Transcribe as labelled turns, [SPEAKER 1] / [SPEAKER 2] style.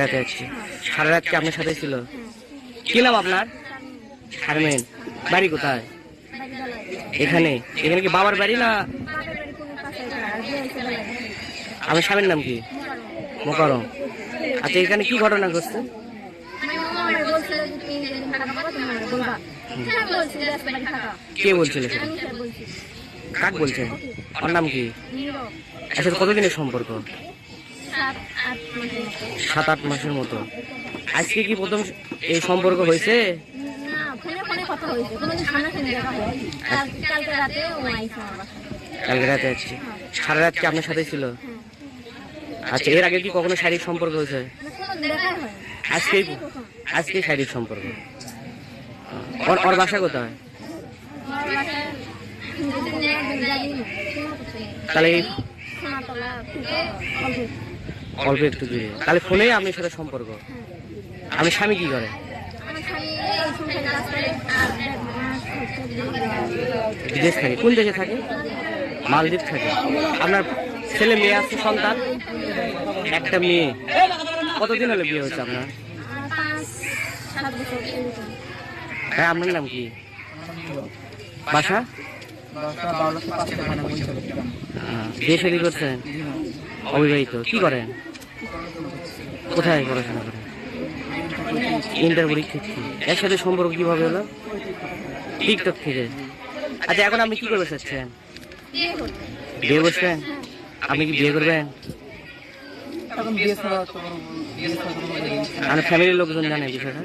[SPEAKER 1] রাতে আসছি সারা রাত কি আপনার সাথে ছিল? কি নাম আপনার? শারমিন। বাড়ি কোথায়? এখানে। এখানে কি বাবার বাড়ি না? আমার স্বামীর নাম কি? মোকারম। আচ্ছা এখানে কি ঘটনা ঘটছে? কে বলছিল কাক বলছেন? ওর নাম কি? আচ্ছা কতদিনের সম্পর্ক? সাত আট মাসের মতো। আজকে কি প্রথম এই সম্পর্ক হয়েছে? কালকে রাতে আসছি সারা রাত কি আপনার সাথে ছিল? আচ্ছা এর আগে কি কখনো শারীরিক সম্পর্ক হয়েছে? আজকেই আজকে শারীরিক সম্পর্ক। ওর ওর বাসা কোথায়? তাহলে অল্প একটু দূরে। তাহলে ফোনেই আপনার সাথে সম্পর্ক। আমি স্বামী কি করে? বিদেশ থাকে। কোন দেশে থাকে? মালদ্বীপ থাকে। আপনার ছেলে মেয়ে আছে সন্তান? একটা মেয়ে। কতদিন হলো বিয়ে হচ্ছে আপনার? হ্যাঁ আপনার নাম কি? বাসা? শাদী করছেন? অবিবাহিত কি করেন কোথায় পড়াশোনা করেন ইন্টার পরীক্ষা কি? একসাথে সম্পর্ক কীভাবে হলো? টিকটক থেকে? আচ্ছা এখন আপনি কি করবে চাচ্ছেন বিয়ে বসবেন আপনি কি বিয়ে করবেন?
[SPEAKER 2] কোনো
[SPEAKER 1] আমার ফ্যামিলির লোকজন জানে বিষয়টা?